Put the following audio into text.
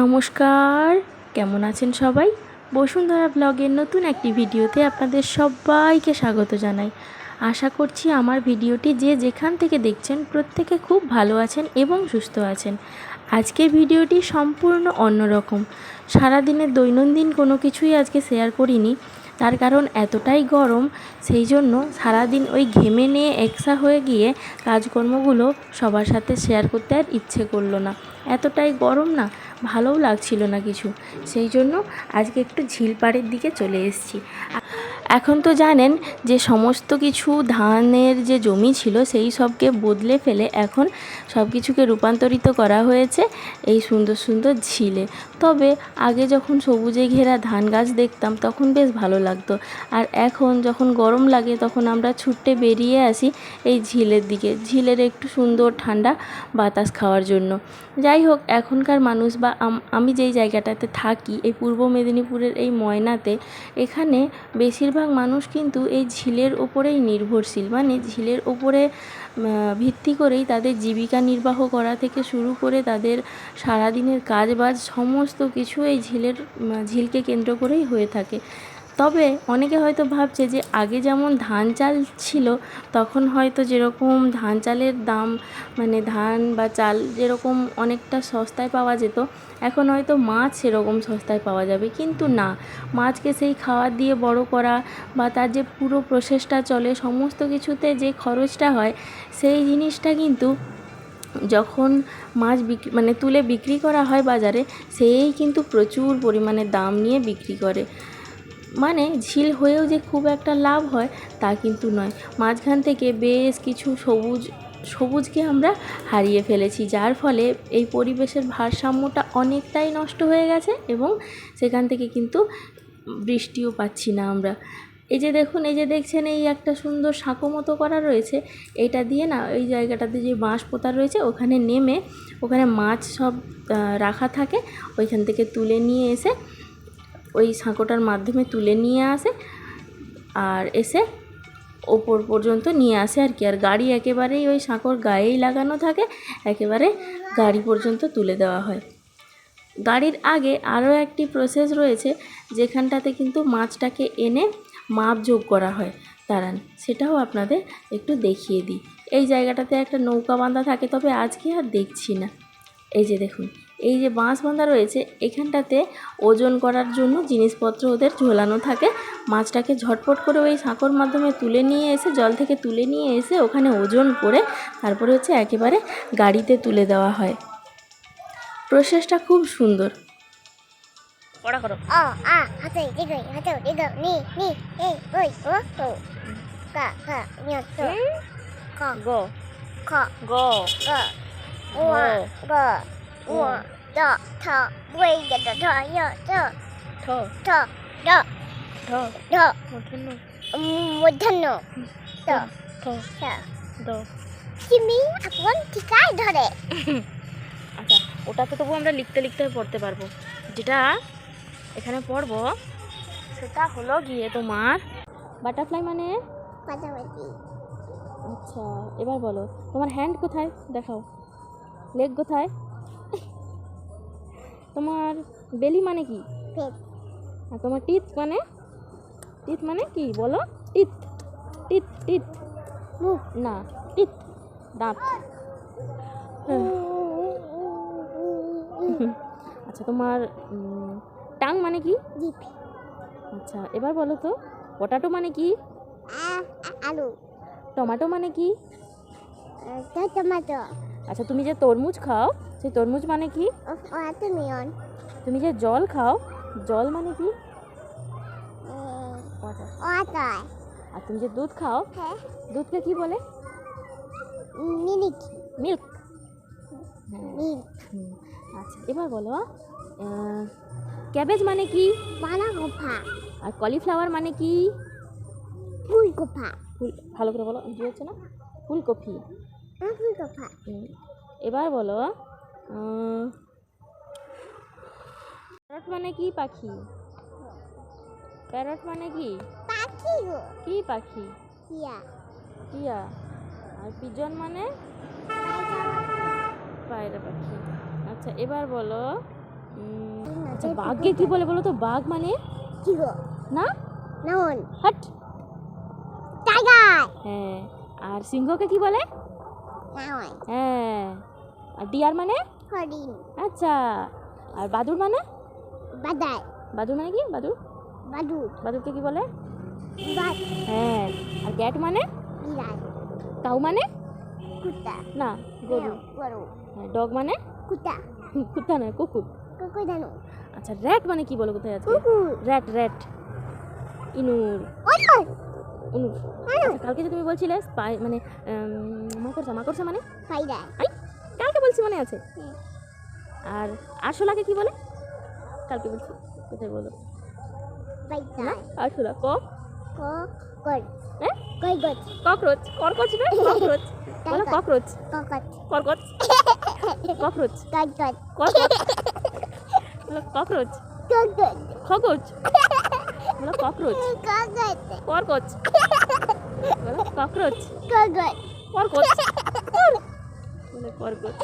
নমস্কার, কেমন আছেন সবাই? বসুন্ধরা ব্লগের নতুন একটি ভিডিওতে আপনাদের সবাইকে স্বাগত জানাই। আশা করছি আমার ভিডিওটি যে যেখান থেকে দেখছেন প্রত্যেকে খুব ভালো আছেন এবং সুস্থ আছেন। আজকের ভিডিওটি সম্পূর্ণ অন্যরকম। সারাদিনের দৈনন্দিন কোনো কিছুই আজকে শেয়ার করিনি। তার কারণ এতটাই গরম, সেই জন্য সারাদিন ওই ঘেমে নিয়ে একসা হয়ে গিয়ে কাজকর্মগুলো সবার সাথে শেয়ার করতে আর ইচ্ছে করল না। এতটাই গরম না ভালোও লাগছিল না কিছু। সেই জন্য আজকে একটু ঝিলপাড়ের দিকে চলে এসেছি। এখন তো জানেন যে সমস্ত কিছু ধানের যে জমি ছিল সেই সবকে বদলে ফেলে এখন সব কিছুকে রূপান্তরিত করা হয়েছে এই সুন্দর সুন্দর ঝিলে। তবে আগে যখন সবুজে ঘেরা ধান গাছ দেখতাম তখন বেশ ভালো লাগতো। আর এখন যখন গরম লাগে তখন আমরা ছুটে বেরিয়ে আসি এই ঝিলের দিকে। ঝিলের একটু সুন্দর ঠান্ডা বাতাস খাওয়ার জন্য। যাই হোক, এখনকার মানুষ বা আমি যেই জায়গাটাতে থাকি, এই পূর্ব মেদিনীপুরের এই ময়নাতে, এখানে বেশিরভাগ মানুষ কিন্তু এই ঝিলের ওপরেই নির্ভরশীল। মানে ঝিলের ওপরে ভিত্তি করেই তাদের জীবিকা নির্বাহ করা থেকে শুরু করে তাদের সারাদিনের কাজবাজ, সমস্ত কিছু এই ঝিলের ঝিলকে কেন্দ্র করেই হয়ে থাকে। তবে অনেকে হয়তো ভাবছে যে আগে যেমন ধান চাল ছিল, তখন হয়তো যেরকম ধান চালের দাম মানে ধান বা চাল যেরকম অনেকটা সস্তায় পাওয়া যেত, এখন হয়তো মাছ সেরকম সস্তায় পাওয়া যাবে। কিন্তু না, মাছকে সেই খাবার দিয়ে বড় করা বা তার যে পুরো প্রসেসটা চলে, সমস্ত কিছুতে যে খরচটা হয়, সেই জিনিসটা কিন্তু যখন মাছ বিক্রি মানে তুলে বিক্রি করা হয় বাজারে, সেই কিন্তু প্রচুর পরিমাণে দাম নিয়ে বিক্রি করে। মানে ঝিল হয়েও যে খুব একটা লাভ হয়, তা কিন্তু নয়। মাঝখান থেকে বেশ কিছু সবুজ, সবুজকে আমরা হারিয়ে ফেলেছি, যার ফলে এই পরিবেশের ভারসাম্যটা অনেকটাই নষ্ট হয়ে গেছে এবং সেখান থেকে কিন্তু বৃষ্টিও পাচ্ছি না আমরা। এই যে দেখুন, এই যে দেখছেন, এই একটা সুন্দর সাঁকো মতো করা রয়েছে। এটা দিয়ে না ওই জায়গাটাতে যে বাঁশ পোতা রয়েছে, ওখানে নেমে ওখানে মাছ সব রাখা থাকে, ওইখান থেকে তুলে নিয়ে এসে ওই সাঁকোটার মাধ্যমে তুলে নিয়ে আসে আর এসে ওপর পর্যন্ত নিয়ে আসে আর কি। আর গাড়ি একেবারেই ওই সাঁকোর গায়েই লাগানো থাকে, একেবারে গাড়ি পর্যন্ত তুলে দেওয়া হয়। গাড়ির আগে আরও একটি প্রসেস রয়েছে, যেখানটাতে কিন্তু মাছটাকে এনে মাপ যোগ করা হয়। দাঁড়ান, সেটাও আপনাদের একটু দেখিয়ে দিই। এই জায়গাটাতে একটা নৌকা বাঁধা থাকে, তবে আজকে আর দেখছি না। এই যে দেখুন এই যে বাঁশ বাঁধা রয়েছে এখানটাতে ওজন করার জন্য জিনিসপত্র ওদের ঝোলানো থাকে। মাছটাকে ঝটপট করে ওই সাঁকোর মাধ্যমে তুলে নিয়ে এসে জল থেকে তুলে নিয়ে এসে ওখানে ওজন করে তারপরে হচ্ছে একেবারে গাড়িতে তুলে দেওয়া হয়। প্রসেসটা খুব সুন্দর। পড়া করো। অ আ হাতে দিগই হাতে গো। কা গো। ট ঠ বই গেট ঠ য় ঠ ঠ ঠ ড ঢ ঢ মূর্ধন্য মূর্ধন্য ঠ ঠ ড সিমি আপন ঠিকায় ধরে আচ্ছা ওটা তো তবু আমরা লিখতে লিখতে পড়তে পারব যেটা এখানে পড়ব সেটা হলো গিয়ে তোমার বাটারফ্লাই মানে পাশাপাশি আচ্ছা এবার বলো তোমার হ্যান্ড কোথায় দেখাও লেগ কোথায় তোমার বেলি মানে কি? আর তোমার টিথ মানে? টিথ মানে কি বলো? টিথ টিথ টিথ মুখ না টিথ দাঁত। আচ্ছা তোমার টাং মানে কি? আচ্ছা এবার বলো তো পটাটো মানে কি? আলু। টমেটো মানে কি? টমেটো আচ্ছা তুমি যে তরমুজ খাও সেই তরমুজ মানে কি? তুমি যে জল খাও জল মানে কি? আর তুমি যে দুধ খাও হ্যাঁ। দুধকে কি বলে? মিল্ক। মিল্ক। আচ্ছা এবার বলো ক্যাবেজ মানে কি? বাঁধাকপা। আর কলিফ্লাওয়ার মানে কি? ফুলকপা। ফুল ভালো করে বলো বুঝতে হচ্ছে না? ফুলকপি। এবার বলো প্যারট মানে কি পাখি? প্যারট মানে কি? পাখি কি পাখি? টিয়া। টিয়া। আর পিজন মানে? পায়রা পাখি। আচ্ছা এবার বলো আচ্ছা বাঘকে কি বলে বলো তো? বাঘ মানে? কি না? হাট। টাইগার। হ্যাঁ আর সিংহকে কি বলে? হ্যাঁ। আর ডিয়ার মানে? হরিণ আচ্ছা। আর বাদুর মানে? বাদাই বাদুর মানে কি? বাদুর? বাদুর। বাদুরকে কি বলে? হ্যাঁ। আর ক্যাট মানে? কাউ মানে? কুত্তা। না গরু। গরু। হ্যাঁ ডগ মানে? কুত্তা। কুত্তা নয় কুকুর। কুকুর জানো। আচ্ছা র্যাট মানে কি বলো কোথায় আছে র্যাট র্যাট। ইনুর। আচ্ছা, কালকে যে তুমি বলছিলে স্পাই মানে মাকড়সা মাকড়সা মানে? ফাইদা আই কালকে বলছি মনে আছে? আর আরশোলাকে কি বলে? কালকে বলছি কোথায় বলো? আরশোলা ক? হ্যাঁ ককরোচ কর্কচ না? ককরোচ। বলো ককরোচ। ককরোচ। বলো ককরোচ। ককট খগোচ। বলো ককরোচ ককট কর্কচ বলো ককরোচ ককট কর্কচ বলো কর্কচ